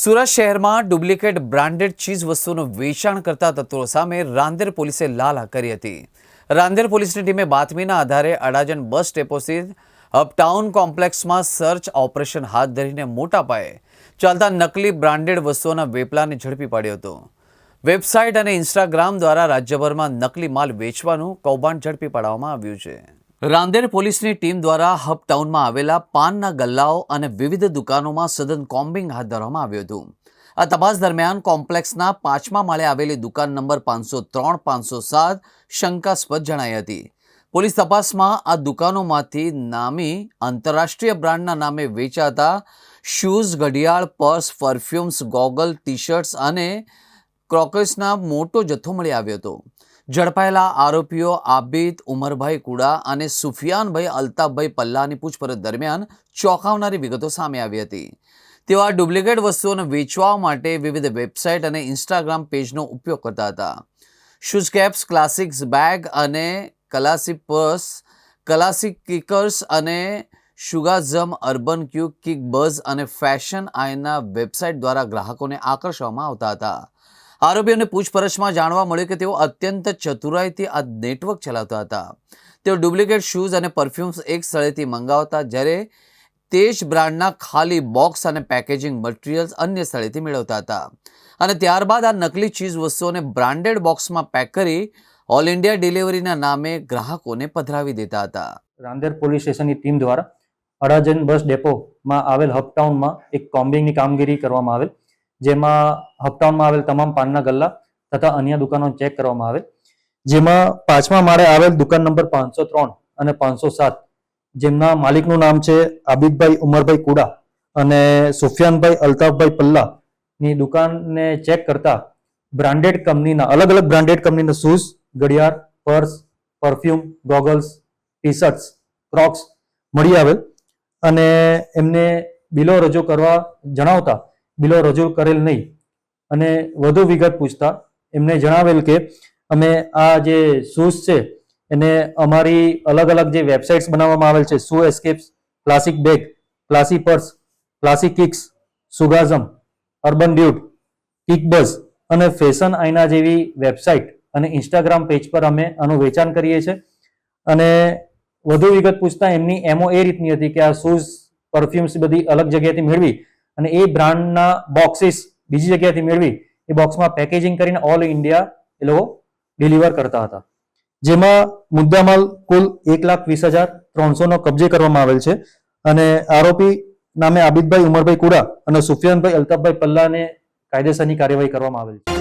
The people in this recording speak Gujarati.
સુરત શહેરમાં ડુપ્લિકેટ બ્રાન્ડેડ ચીજ વસ્તુનું વેચાણ કરતા તત્વો સામે રાંદેર પોલીસે લાલ કરી હતી. રાંદેર પોલીસની ટીમે બાતમીના આધારે અડાજણ બસ ડેપો સ્થિત અપટાઉન કોમ્પ્લેક્સમાં સર્ચ ઓપરેશન હાથ ધરીને મોટા પાયે ચાલતા નકલી બ્રાન્ડેડ વસ્તુઓના વેપલાને ઝડપી પાડ્યો હતો. વેબસાઇટ અને ઇન્સ્ટાગ્રામ દ્વારા રાજ્યભરમાં નકલી માલ વેચવાનું કૌભાંડ ઝડપી પાડવામાં આવ્યું છે. રાંદેર પોલીસની ટીમ દ્વારા હબ ટાઉનમાં આવેલા પાનના ગલ્લાઓ અને વિવિધ દુકાનોમાં સઘન કોમ્બિંગ હાથ ધરવામાં આવ્યું હતું. આ તપાસ દરમિયાન કોમ્પ્લેક્સના પાંચમા માળે આવેલી દુકાન નંબર પાંચસો ત્રણ, પાંચસો સાત શંકાસ્પદ જણાઈ હતી. પોલીસ તપાસમાં આ દુકાનોમાંથી નામી આંતરરાષ્ટ્રીય બ્રાન્ડના નામે વેચાતા શૂઝ, ઘડિયાળ, purse, perfumes goggle T shirts અને ક્રોકર્સના મોટો જથ્થો મળી આવ્યો હતો. ઝડપાયેલા આરોપીઓ આબિદ, ઉમરભાઈ કુડા અને સુફિયાનભાઈ અલ્તાફભાઈ પલ્લાની પૂછપરછ દરમિયાન ચોંકાવનારી વિગતો સામે આવી હતી. તેઓ આ ડુપ્લિકેટ વસ્તુઓને વેચવા માટે વિવિધ વેબસાઇટ અને ઇન્સ્ટાગ્રામ પેજનો ઉપયોગ કરતા હતા. શૂઝ કેપ્સ ક્લાસિક્સ બેગ અને ક્લાસિક પર્સ ક્લાસિક કિકર્સ અને શુગાઝમ, અર્બન ક્યુ કિક બઝ અને ફેશન આયના વેબસાઇટ દ્વારા ગ્રાહકોને આકર્ષવામાં આવતા હતા. આરોપીઓને પૂછપરછમાં જાણવા મળ્યું કે તેઓ અત્યંત ચતુરાઈથી આ નેટવર્ક ચલાવતા હતા. તેઓ ડુપ્લિકેટ શૂઝ અને પરફ્યુમ્સ એક સ્થળેથી મંગાવતા, જ્યારે તે જ બ્રાન્ડના ખાલી બોક્સ અને પેકેજિંગ મટીરિયલ્સ અન્ય સ્થળેથી મેળવતા હતા. અને ત્યારબાદ આ નકલી ચીજ વસ્તુઓને બ્રાન્ડેડ બોક્સમાં પેક કરી ઓલ ઇન્ડિયા ડિલિવરીના નામે ગ્રાહકોને પધરાવી દેતા હતા. રાંદેર પોલીસ સ્ટેશનની ટીમ દ્વારા અડાજન બસ ડેપોમાં આવેલ હપટાઉનમાં એક કોમ્બિંગની કામગીરી કરવામાં આવેલ. જેમાં હપટાઉનમાં આવેલ તમામ પાનના ગલ્લા તથા અન્ય દુકાનો ચેક કરવામાં આવેલ. જેમાં પાંચમા માળે આવેલ દુકાન નંબર પાંચસો ત્રણ અને પાંચસો સાત, જેમના માલિકનું નામ છે આબિદભાઈ ઉમરભાઈ કુડા અને સુફિયાનભાઈ અલ્તાફભાઈ પલ્લા. ની દુકાનને ચેક કરતા બ્રાન્ડેડ કંપનીના, અલગ અલગ બ્રાન્ડેડ કંપનીના શૂઝ, ઘડિયાળ, purse, perfume, goggles T shirts crocs મળી આવેલ. અને એમને બિલો રજૂ કરવા જણાવતા બિલો રજૂ કરેલ નહીં. અને વધુ વિગત પૂછતા એમને જણાવેલ કે અમે આ જે શૂઝ છે, એને અમારી અલગ અલગ જે વેબસાઇટ્સ બનાવવામાં આવેલ છે, shoe escapes classic bag classy purse classic kicks, સુગાઝમ, urban ડ્યુટ kick buzz અને ફેશન આઈના જેવી વેબસાઇટ અને ઇન્સ્ટાગ્રામ પેજ પર અમે આનું વેચાણ કરીએ છીએ. અને વધુ વિગત પૂછતા એમની એમઓ એ રીતની હતી કે આ શૂઝ, પરફ્યુમ્સ બધી અલગ જગ્યાએથી મેળવી. અને એ બ્રાન્ડના બોક્સીસ બીજી જગ્યાએથી મેળવી, એ બોક્સમાં પેકેજિંગ કરીને ઓલ ઇન્ડિયા એ લોકો ડિલિવર કરતા હતા. જેમાં મુદ્દામાલ કુલ એક લાખ વીસ હજાર ત્રણસોનો કબજે કરવામાં આવેલ છે. અને આરોપી નામે આબિદભાઈ ઉમરભાઈ કુડા અને સુફિયાનભાઈ અલ્તાફભાઈ પલ્લાને કાયદેસરની કાર્યવાહી કરવામાં આવેલ છે.